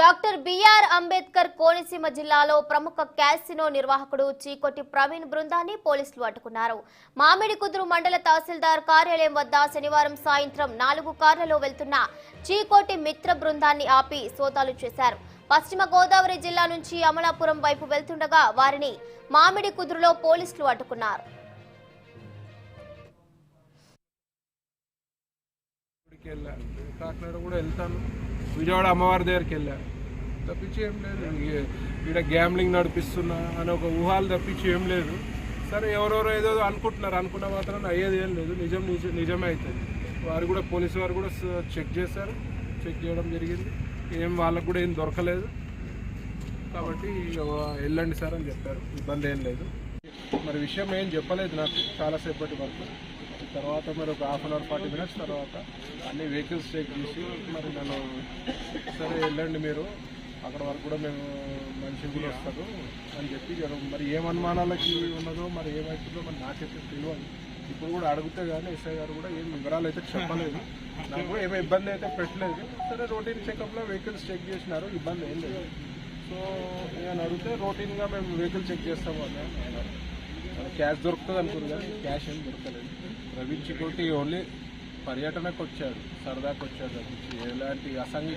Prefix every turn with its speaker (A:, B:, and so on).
A: Doctor BR Ambedkar Konaseema జిల్లాలో ప్రముఖ casino నిర్వాహకుడు చీకొట్టి ప్రవీణ్ బృందాన్ని పోలీసులు అడ్డుకున్నారు. మామిడి కుదురు మండల తహసీల్దార్ కార్యాలయం వద్ద శనివారం సాయంత్రం నాలుగు కార్లలో వెళ్తున్న చీకోటి మిత్ర బృందాన్ని ఆపి సోదాలు చేశారు. పశ్చిమ గోదావరి జిల్లా నుంచి అమలాపురం వైపు వెళ్తుండగా వారిని మామిడి కుదురులో పోలీసులు అడ్డుకున్నారు.
B: కాకినాడ కూడా వెళ్తాను. విజయవాడ అమ్మవారి దగ్గరికి వెళ్ళాను తప్పించి ఏం లేదు. ఈడ గ్యామ్లింగ్ నడిపిస్తున్నా అని ఒక ఊహాలు తప్పించి ఏం లేదు. సరే ఎవరెవరో ఏదో అనుకుంటున్నారు. అనుకున్న మాత్రం అయ్యేది ఏం లేదు. నిజం నిజ నిజమే అవుతుంది వారు కూడా పోలీసు వారు కూడా చెక్ చేశారు. చెక్ చేయడం జరిగింది. ఏం వాళ్ళకు కూడా ఏం దొరకలేదు. కాబట్టి వెళ్ళండి సార్ అని చెప్పారు. ఇబ్బంది ఏం లేదు. మరి విషయం ఏం చెప్పలేదు నాకు. చాలాసేపటి వరకు. తర్వాత మరి ఒక half an hour forty minutes తర్వాత అన్ని వెహికల్స్ చెక్ చేసి మరి నన్ను సరే వెళ్ళండి మీరు. అక్కడ వరకు కూడా మేము మనిషి కూడా వస్తారు అని చెప్పి మరి ఏం అనుమానాలకి ఉన్నదో మరి ఏమవుతుందో మరి నాకైతే తెలియదు. ఇప్పుడు కూడా అడిగితే కానీ ఎస్ఐ గారు కూడా ఏం వివరాలు అయితే చెప్పలేదు. నాకు కూడా ఏమీ ఇబ్బంది అయితే పెట్టలేదు. సరే రొటీన్ చెకప్లో వెహికల్స్ చెక్ చేసినారు ఇబ్బంది ఏం లేదు. సో నేను అడిగితే రొటీన్గా మేము వెహికల్ చెక్ చేస్తాము అన్నారు. క్యాష్ దొరుకుతుంది అనుకున్నారు కానీ క్యాష్ ఏం దొరకలేదు. ప్రవీణ్ చికోటి ఓన్లీ పర్యటనకు వచ్చాడు సరదాకు వచ్చాడు ఎలాంటి అసంఘిక